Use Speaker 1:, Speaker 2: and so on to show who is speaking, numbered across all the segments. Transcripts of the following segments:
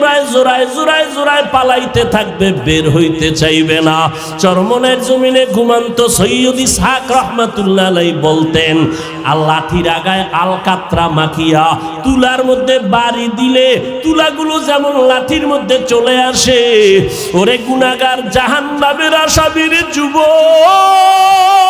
Speaker 1: জোড়ায় জোড়ায় জোড়ায় জোড়ায় পালাইতে থাকবে, বের হইতে চাইবে না। চরমনের জমিনে ঘুমান্ত সৈয়দি সাক রহমাতুল্লাহ বলতেন আল্লাঠির আগায় আলকাত্রা মাখিয়া তুলার মধ্যে বাড়ি দিলে তুলাগুলো যেমন লাঠির মধ্যে চলে আসে, ওরে জাহান নামের আসামির যুবক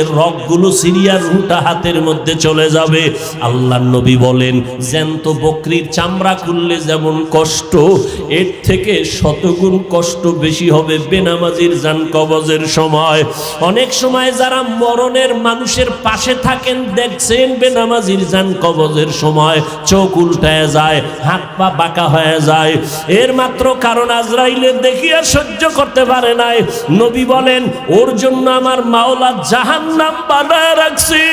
Speaker 1: শরীরের রগগুলো সিরিয়া রুহুটা হাতের মধ্যে চলে যাবে। আল্লাহ নবী বলেন, জ্যান্ত বকরির চামড়া খুললে যেমন কষ্ট, এর থেকে শতগুণ কষ্ট বেশি হবে বেনামাজির জান কবজের সময়। অনেক সময় যারা মরণের মানুষের পাশে থাকেন, দেখছেন বেনামাজির জান কবজের সময়, চোখ উল্টায় যায়, হাত পা বাঁকা হয়ে যায়। এর মাত্র কারণ আজরাইলের দেখিয়া সহ্য করতে পারে নাই। নবী বলেন, ওর জন্য আমার মাওলা জাহান্নাম বানায় রাখছি।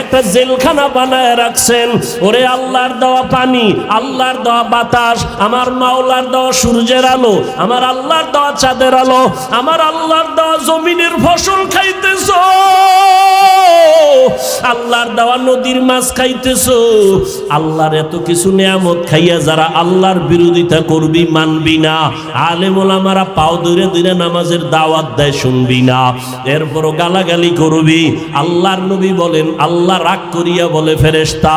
Speaker 1: একটা জেলখানা বানায় রাখছেন। ওরে আল্লাহর দেওয়া পানি, আল্লাহর দেওয়া বাতাস, আমার মাওলার দেওয়া সূর্যের আলো, আমার আল্লাহর দেওয়া চাঁদের আলো, আমার আল্লাহর দেওয়া জমিনের ফসল খাইতেছ। আল্লাহর দেওয়া নদীর মাছ খাইতেছ। আল্লাহর এত কিছু নেয়ামত খাইয়া যারা আল্লাহর বিরোধিতা করবি মানবি না। আলেম ওলামারা পাও ধরে ধরে নামাজের দাওয়াত দেয় শুনবি না। এরপরও গালাগালি করবি। আল্লাহর নবী বলেন আল্লাহ রাগ করিয়া বলে ফেরেশতা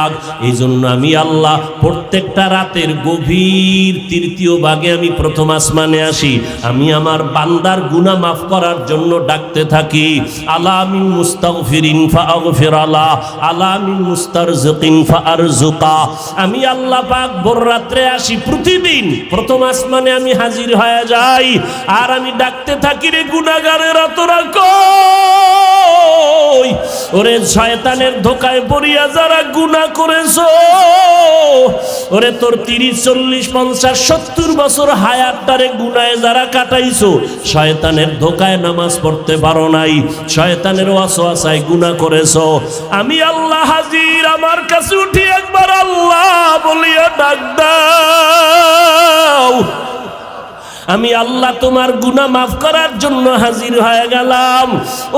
Speaker 1: যাক এই জন্য আমি আল্লাহ প্রত্যেকটা রাতের গভীর তৃতীয় ভাগে আমি প্রথম আসমানে আসি। আমি আমার বান্দার গুনাহ মাফ করার জন্য ডাকতে থাকি। আলামিন মুস্তাগফিরিন ফাগফির আলা আলামিন মুস্তারজিকিন ফারজুকা আমি আল্লাহ পাক ভোর রাত্রে আসি প্রতিদিন প্রথম আসমানে আমি হাজির হয়ে যাই। আর আমি ডাকতে থাকি রে গুনাহগারেরা, তোরা কই? ওরে শয়তানের ধোকায় পড়িয়া যারা গুনাহ করেছ? ওরে তোর তিরিশ, চল্লিশ, পঞ্চাশ, সত্তর বছর গুনায় যারা কাটাইছো, শয়তানের ধোকায় নামাজ পড়তে পারো নাই, শয়তানের গুনাহ করেছ। আমি আল্লাহ হাজির, আমার কাছে উঠি একবার আল্লাহ বলিয়া আমি আল্লাহ তোমার গুনাহ মাফ করার জন্য হাজির হয়ে গেলাম।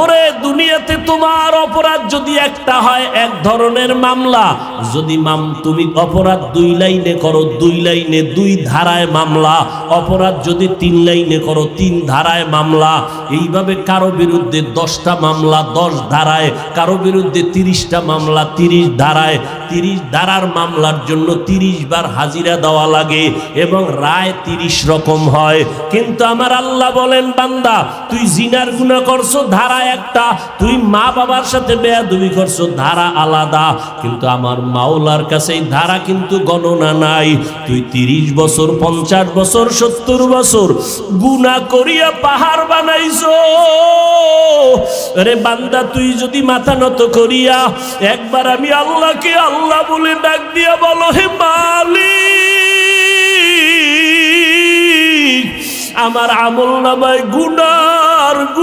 Speaker 1: ওরে দুনিয়াতে তোমার অপরাধ যদি একটা হয় এক ধরনের মামলা, যদি মাম তুমি অপরাধ দুই লাইনে করো, দুই লাইনে দুই ধারায় মামলা, অপরাধ যদি তিন লাইনে করো, তিন ধারায় মামলা, এইভাবে কারও বিরুদ্ধে দশটা মামলা, দশ ধারায়, কারও বিরুদ্ধে তিরিশটা মামলা, তিরিশ ধারায়, তিরিশ ধারার মামলার জন্য তিরিশ বার হাজিরা দেওয়া লাগে এবং রায় তিরিশ রকম হয়। কিন্তু আমার আল্লাহ বলেন, বান্দা, তুই জিনার গুণা করছ ধারা একটা, তুই মা বাবার সাথে বেয়াদবি করছ ধারা আলাদা, কিন্তু আমার মাওলার কাছে ধারা কিন্তু গণনা নাই। তুই তিরিশ বছর, পঞ্চাশ বছর, সত্তর বছর গুণা করিয়া পাহাড় বানাইছো। রে বান্দা, তুই যদি মাথা নত করিয়া একবার আমি আল্লাহকে আল্লাহ বলে ডাক দিয়া বলো, হে মালি আমার আমল নামায় গুনার গুনা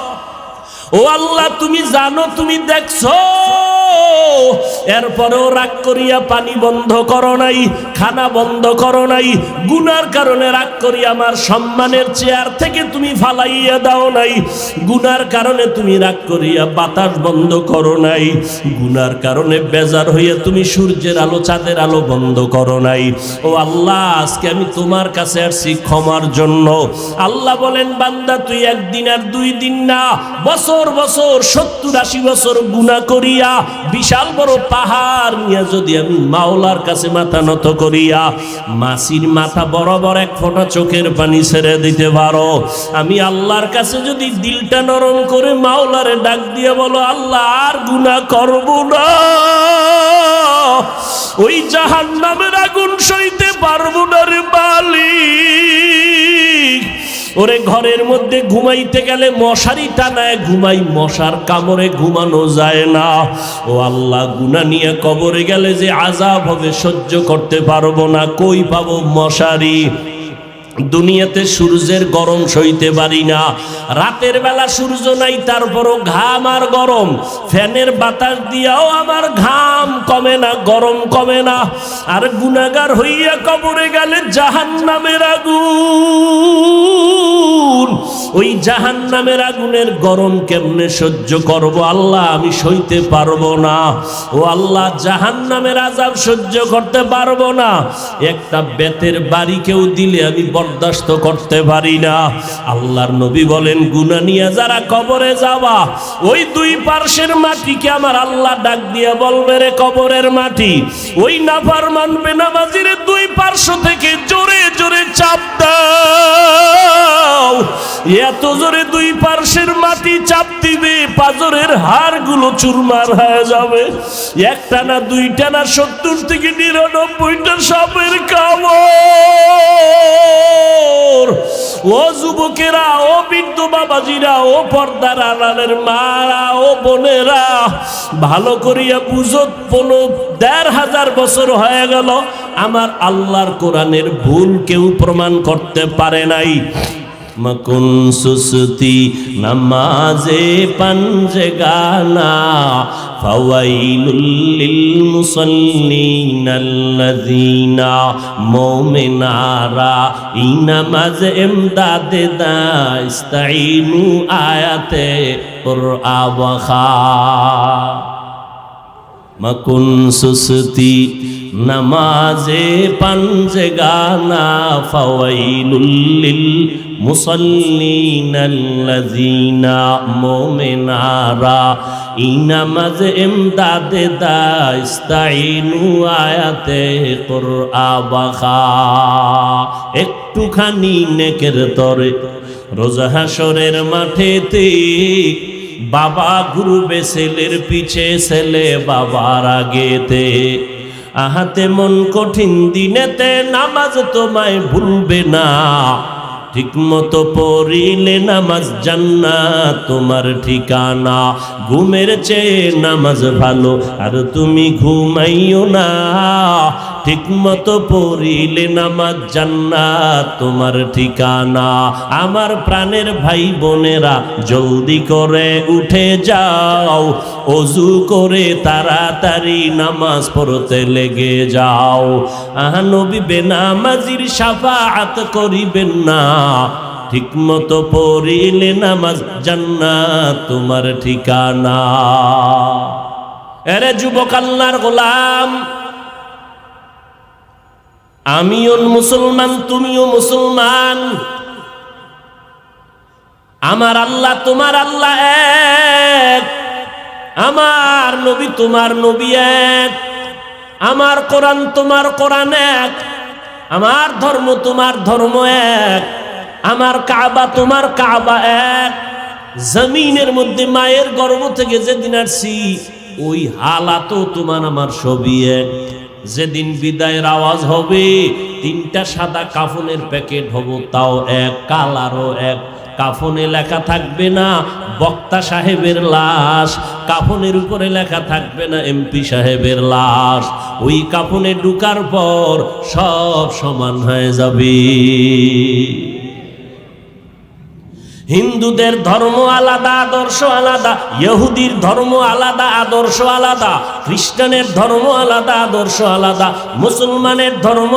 Speaker 1: ও আল্লাহ তুমি জানো তুমি দেখছ? এরপরেও রাগ করিয়া পানি বন্ধ করো নাই, খানা বন্ধ করো নাই। গুনার কারণে রাগ করিয়া আমার সম্মানের চেয়ার থেকে তুমি ফালাইয়া দাও নাই। গুনার কারণে তুমি রাগ করিয়া বাতাস বন্ধ করো নাই। গুনার কারণে বেজার হইয়া তুমি সূর্যের আলো, চাঁদের আলো বন্ধ করো নাই। ও আল্লাহ, আজকে আমি তোমার কাছে আসছি ক্ষমার জন্য। আল্লাহ বলেন, বান্দা, তুই একদিন আর দুই দিন না, বছর বছর, সত্তর আশি বছর গুণা করিয়া বিশাল বড় পাহাড় নিয়ে যদি আমি মাওলার কাছে মাথা নত করিয়া মাসির মাথা বরাবর এক ফোঁটা চোখের পানি ছেড়ে দিতে পারো, আমি আল্লাহর কাছে যদি দিলটা নরম করে মাওলারে ডাক দিয়ে বলো, আল্লাহ, আর গুণা করব না। ওই জাহান নামের আগুন সইতে পারব না রে মালিক। ওরে ঘরের মধ্যে ঘুমাইতে গেলে মশারি টানায়, ঘুমাই মশার কামড়ে ঘুমানো যায় না। ও আল্লাহ গুনা নিয়ে কবরে গেলে যে আজাব হবে, সহ্য করতে পারব না। কই পাবো মশারি? দুনিয়াতে সূর্যের গরম সইতে পারি না। রাতের বেলা সূর্য নাই, তারপরও ঘাম আর গরম। ফ্যানের বাতাস দিয়াও আমার ঘাম কমে না, গরম কমে না। আর গুনাগার হইয়া কবরে গেলে জাহান নামের আগুন। জাহান নামের আগুনের গরম কেমনে সহ্য করব? আল্লাহ, আমি সইতে পারব না। ও আল্লাহ জাহান নামের আজাব সহ্য করতে পারব না। একটা বেতের বাড়ি কেউ দিলে আমি বরদাস্ত করতে পারি না। আল্লাহর নবী বলেন গুনা নিয়ে যারা কবরে যাওয়া ওই দুই পার্শ্বের মাটিকে আমার আল্লাহ ডাক দিয়ে বলবে রে কবরের মাটি। ওই নাফার মানবে না, নামাজির দুই পার্শ্ব থেকে জোরে জোরে চাপ দাও। এত জোরে দুই পার্শ্বের মাটি চাপ দিবে, পাজরের হাড়গুলো চুরমার হয়ে যাবে। একটা না দুইটা না সত্তর থেকে নিরানব্বইটা সাপের কামড়। ও যুবকেরা, ও বৃদ্ধ বাবাজিরা, ও পর্দার আড়ালের মারা, ও বোনেরা, ভালো করিয়া বুঝো, পনেরো, দেড় হাজার বছর হয়ে গেল। আমার আল্লাহর কোরআনের ভুল কেউ প্রমাণ করতে পারে নাই। মকুন সুসতি নমাজে পঞ্জে গানা ফাওয়াইলুল লিল মুসাল্লিন আল্লাযীনা মুমিনারা, ইনামাজ ইমদাদে দা ইস্তাইনু আয়াতে কুরআন মকুন সুসতি নমাজে পঞ্জে গানা, ফওয়াইলুল্লিল মুসল্লিনাল্লাযীনা মুমিনারা ইনামাজ ইমদাদে দা ইস্তাইনু আয়াতে কুরআবাখা একটুখানি নেকের তরে রোজা হাসরের মাঠেতে বাবা ঘুরবে ছেলের পিছে ছেলে বাবার আগেতে। আহাতে মন কঠিন দিনেতে নামাজ তোমায় ভুলবে না। ঠিক মতো পড়িলে নামাজ জান্না তোমার ঠিকানা। ঘুমের চেয়ে নামাজ ভালো, আর তুমি ঘুমাইও না। ঠিক মতো পড়িলে নামাজ জান্না তোমার ঠিকানা। আমার প্রাণের ভাই বোনেরা, জলদি করে উঠে যাও, অজু করে তাড়াতাড়ি নামাজ পড়তে লেগে যাও। আহা, নবী বেনামাজির সাফাআত করিবেন না। ঠিক মতো পড়িলে নামাজ জান্নাত তোমার ঠিকানা। এরে যুবক আল্লাহর গোলাম আমিও মুসলমান, তুমিও মুসলমান। আমার আল্লাহ তোমার আল্লাহ এক। আমার নবী তোমার নবী এক। আমার কোরআন তোমার কোরআন এক। আমার ধর্ম তোমার ধর্ম এক। আমার কাবা তোমার কাবা এক। জমিনের মধ্যে মায়ের গর্ভ থেকে যেদিন আসছি, ওই হালাতও তোমার আমার ছবি এক। যেদিন বিদায়ের আওয়াজ হবে, তিনটা সাদা কাফনের প্যাকেট হব, তাও এক কালারও এক। কাফনে লেখা থাকবে না বক্তা সাহেবের লাশ, কাফনের উপরে লেখা থাকবে না এমপি সাহেবের লাশ। ওই কাফনে ঢুকার পর সব সমান হয়ে যাবে। হিন্দুদের ধর্ম আলাদা, আদর্শ আলাদা, ইহুদির ধর্ম আলাদা, আদর্শ আলাদা, খ্রিস্টানের ধর্ম আলাদা, আদর্শ আলাদা, মুসলমানের ধর্ম